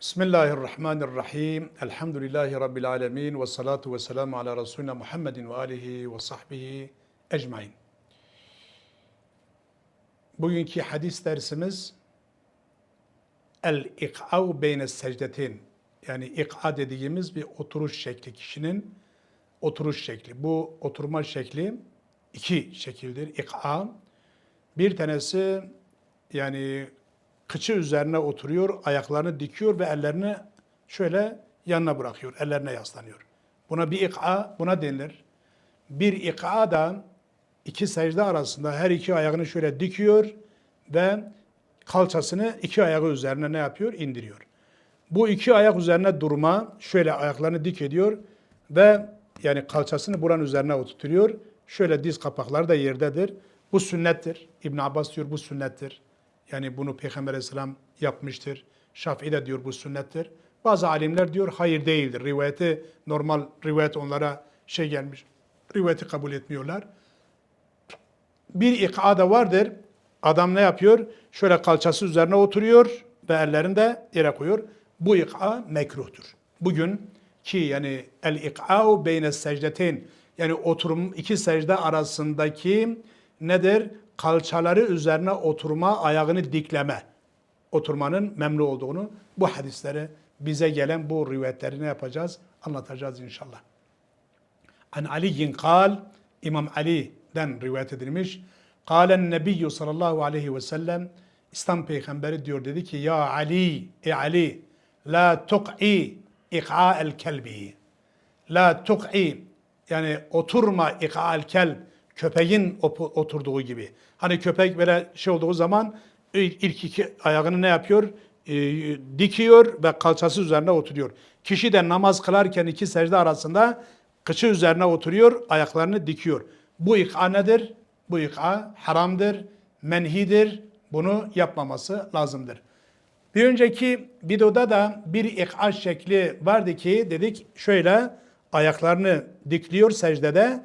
Bismillahirrahmanirrahim. Elhamdülillahi Rabbil alemin. Ve salatu ve selamu ala Resulina Muhammedin ve alihi ve sahbihi ecmain. Bugünkü hadis dersimiz El-İk'av beyne secdetin. Yani ik'a dediğimiz bir oturuş şekli. Kişinin oturuş şekli. Bu oturma şekli iki şekildir. İk'a. Bir tanesi yani kıçı üzerine oturuyor, ayaklarını dikiyor ve ellerini şöyle yanına bırakıyor, ellerine yaslanıyor. Buna bir ik'a, buna denilir. Bir ik'a da iki secde arasında her iki ayağını şöyle dikiyor ve kalçasını iki ayağı üzerine ne yapıyor? İndiriyor. Bu iki ayak üzerine durma, şöyle ayaklarını dik ediyor ve yani kalçasını buranın üzerine oturtuyor. Şöyle diz kapakları da yerdedir. Bu sünnettir. İbn Abbas diyor bu sünnettir. Yani bunu Peygamber Aleyhisselam yapmıştır. Şafii de diyor bu sünnettir. Bazı alimler diyor hayır değildir. Rivayeti normal rivayet onlara şey gelmiş. Rivayeti kabul etmiyorlar. Bir ik'a da vardır. Adam ne yapıyor? Şöyle kalçası üzerine oturuyor ve ellerini de yere koyuyor. Bu ik'a mekruhtur. Bugün ki yani el ik'a'u beyne secdeteyn yani oturum iki secde arasındaki nedir? Kalçaları üzerine oturma, ayağını dikleme. Oturmanın memnu olduğunu bu hadisleri bize gelen bu rivayetleri ne yapacağız? Anlatacağız inşallah. An Ali'in kal, İmam Ali'den rivayet edilmiş. Kalen Nebiyyü sallallahu aleyhi ve sellem İslam peygamberi diyor dedi ki ya Ali, e Ali la tuk'i ik'a'el kelbi. La tuk'i yani oturma ik'a'el kelb köpeğin oturduğu gibi. Hani köpek böyle şey olduğu zaman ilk iki ayağını ne yapıyor? E, dikiyor ve kalçası üzerine oturuyor. Kişi de namaz kılarken iki secde arasında kıçı üzerine oturuyor, ayaklarını dikiyor. Bu ik'a nedir? Bu ik'a haramdır, menhidir. Bunu yapmaması lazımdır. Bir önceki videoda da bir ik'a şekli vardı ki dedik şöyle ayaklarını dikliyor secdede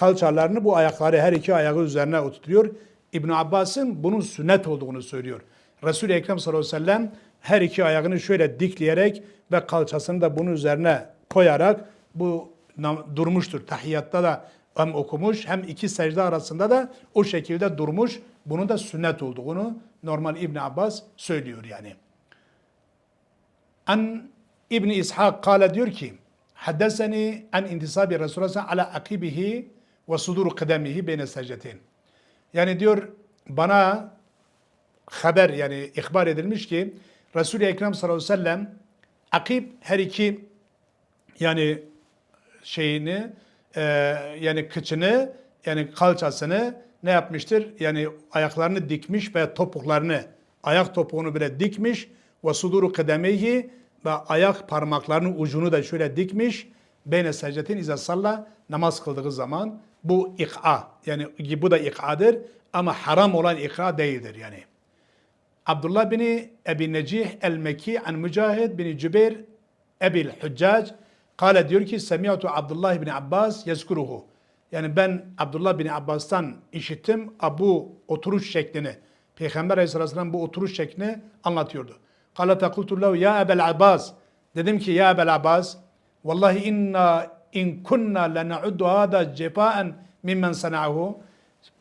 kalçalarını bu ayakları her iki ayağı üzerine oturtuyor. İbn Abbas'ın bunun sünnet olduğunu söylüyor. Resul-i Ekrem sallallahu aleyhi ve sellem her iki ayağını şöyle dikleyerek ve kalçasını da bunun üzerine koyarak bu durmuştur. Tahiyyatta da hem okumuş hem iki secde arasında da o şekilde durmuş. Bunun da sünnet olduğunu normal İbn Abbas söylüyor yani. An İbn İshak kâle diyor ki Haddeseni an intisabi Resulullah ala akibihi ve suduru kıdemihi beyne secdetin. Yani diyor bana haber yani ihbar edilmiş ki Resul-i Ekrem sallallahu aleyhi ve sellem akib her iki yani şeyini e, yani kıçını yani kalçasını ne yapmıştır? Yani ayaklarını dikmiş ve topuklarını ayak topuğunu bile dikmiş ve suduru kıdemeyi ve ayak parmaklarının ucunu da şöyle dikmiş. Beyne secdetin izah salla namaz kıldığı zaman bu ik'a. Yani bu da ik'adır ama haram olan ik'a değildir yani. Abdullah bin Ebi Necih el-Meki an Mücahid bin Cübeyr Ebil Hüccac Kale diyor ki Semi'tu Abdullah bin Abbas yezkuruhu. Yani ben Abdullah bin Abbas'tan işittim bu oturuş şeklini. Peygamber Aleyhisselam bu oturuş şeklini anlatıyordu. Kale tekultu lehu ya Ebel Abbas. Dedim ki ya Ebel Abbas vallahi inna in kunna lena'uddu hada cefaen mimmen sana'hu.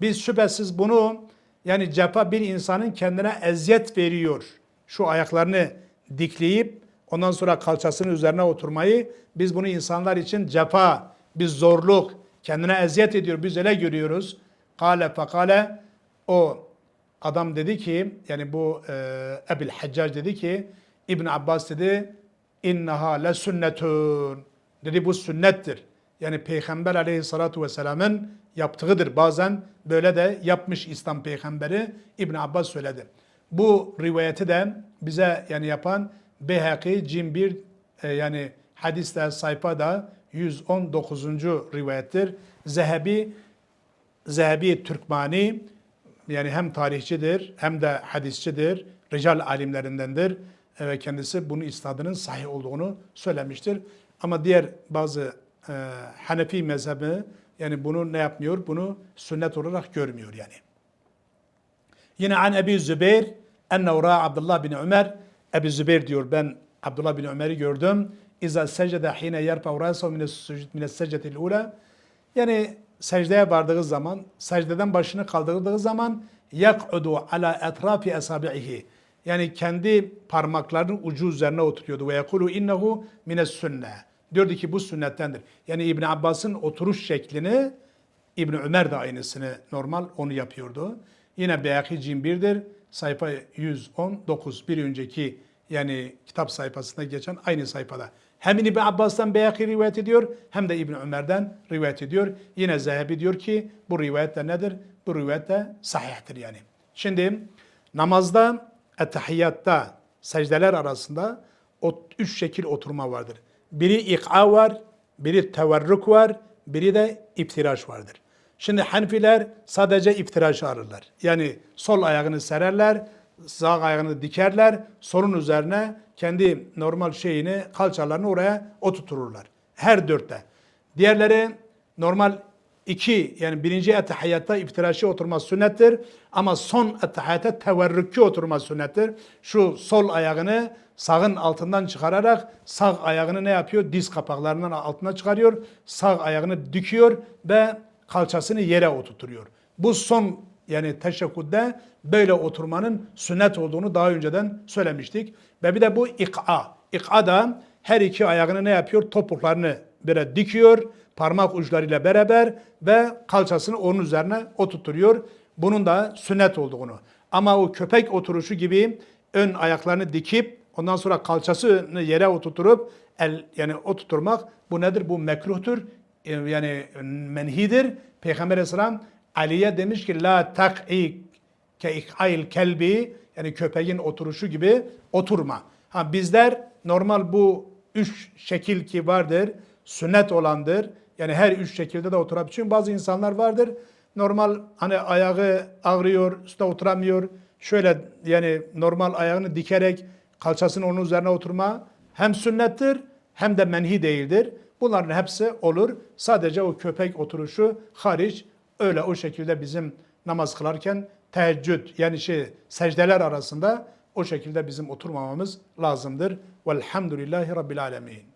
Biz şüphesiz bunu yani cefa bir insanın kendine eziyet veriyor. Şu ayaklarını dikleyip ondan sonra kalçasının üzerine oturmayı biz bunu insanlar için cefa, bir zorluk, kendine eziyet ediyor. Biz öyle görüyoruz. Kale fekale o adam dedi ki yani bu e, Ebil Haccac dedi ki İbn Abbas dedi innaha le sünnetun Dedi bu sünnettir. Yani Peygamber aleyhissalatu vesselamın yaptığıdır. Bazen böyle de yapmış İslam peygamberi İbn Abbas söyledi. Bu rivayeti de bize yani yapan Beyhaki Cim 1 e, yani hadiste sayfada 119. rivayettir. Zehebi Zehebi Türkmani yani hem tarihçidir hem de hadisçidir. Rical alimlerindendir ve kendisi bunun istadının sahih olduğunu söylemiştir. Ama diğer bazı e, Hanefi mezhebi yani bunu ne yapmıyor? Bunu sünnet olarak görmüyor yani. Yine an Ebi Zübeyir enne ura Abdullah bin Ömer Ebi Zübeyir diyor ben Abdullah bin Ömer'i gördüm. İza secde hine yerfa rasahu min secdetil ula. Yani secdeye vardığı zaman, secdeden başını kaldırdığı zaman yak'udu ala etrafi esabi'ihi. Yani kendi parmaklarının ucu üzerine oturuyordu. Ve yekulu innehu mines sünne. Diyordu ki bu sünnettendir. Yani İbn Abbas'ın oturuş şeklini İbn Ömer de aynısını normal onu yapıyordu. Yine Beyaki Cin 1'dir. Sayfa 119. Bir önceki yani kitap sayfasında geçen aynı sayfada. Hem İbn Abbas'tan Beyaki rivayet ediyor hem de İbn Ömer'den rivayet ediyor. Yine Zehebi diyor ki bu rivayet de nedir? Bu rivayet de sahihtir yani. Şimdi namazda, etahiyyatta, secdeler arasında o üç şekil oturma vardır. Biri ik'a var, biri teverrük var, biri de iftiraş vardır. Şimdi Hanefiler sadece iftiraşı alırlar. Yani sol ayağını sererler, sağ ayağını dikerler, solun üzerine kendi normal şeyini, kalçalarını oraya oturtururlar. Her dörtte. Diğerleri normal iki yani birinci etahiyyatta iftiraşı oturma sünnettir. Ama son etahiyyatta teverrükü oturma sünnettir. Şu sol ayağını sağın altından çıkararak sağ ayağını ne yapıyor? Diz kapaklarının altına çıkarıyor. Sağ ayağını düküyor ve kalçasını yere oturtuyor. Bu son yani teşekküde böyle oturmanın sünnet olduğunu daha önceden söylemiştik. Ve bir de bu ik'a. İk'a da her iki ayağını ne yapıyor? Topuklarını böyle dikiyor parmak uçlarıyla beraber ve kalçasını onun üzerine oturtuyor. Bunun da sünnet olduğunu. Ama o köpek oturuşu gibi ön ayaklarını dikip ondan sonra kalçasını yere oturtup el yani oturtmak bu nedir? Bu mekruhtur. E, Yani menhidir. Peygamber Aleyhisselam Ali'ye demiş ki la tak'i ke ik'ail kelbi yani köpeğin oturuşu gibi oturma. Ha bizler normal bu üç şekil ki vardır, sünnet olandır. Yani her üç şekilde de oturabilir. Çünkü bazı insanlar vardır. Normal hani ayağı ağrıyor, üstte oturamıyor. Şöyle yani normal ayağını dikerek kalçasını onun üzerine oturma hem sünnettir hem de menhi değildir. Bunların hepsi olur. Sadece o köpek oturuşu hariç öyle o şekilde bizim namaz kılarken teheccüd yani şey secdeler arasında o şekilde bizim oturmamamız lazımdır. Velhamdülillahi Rabbil Alemin.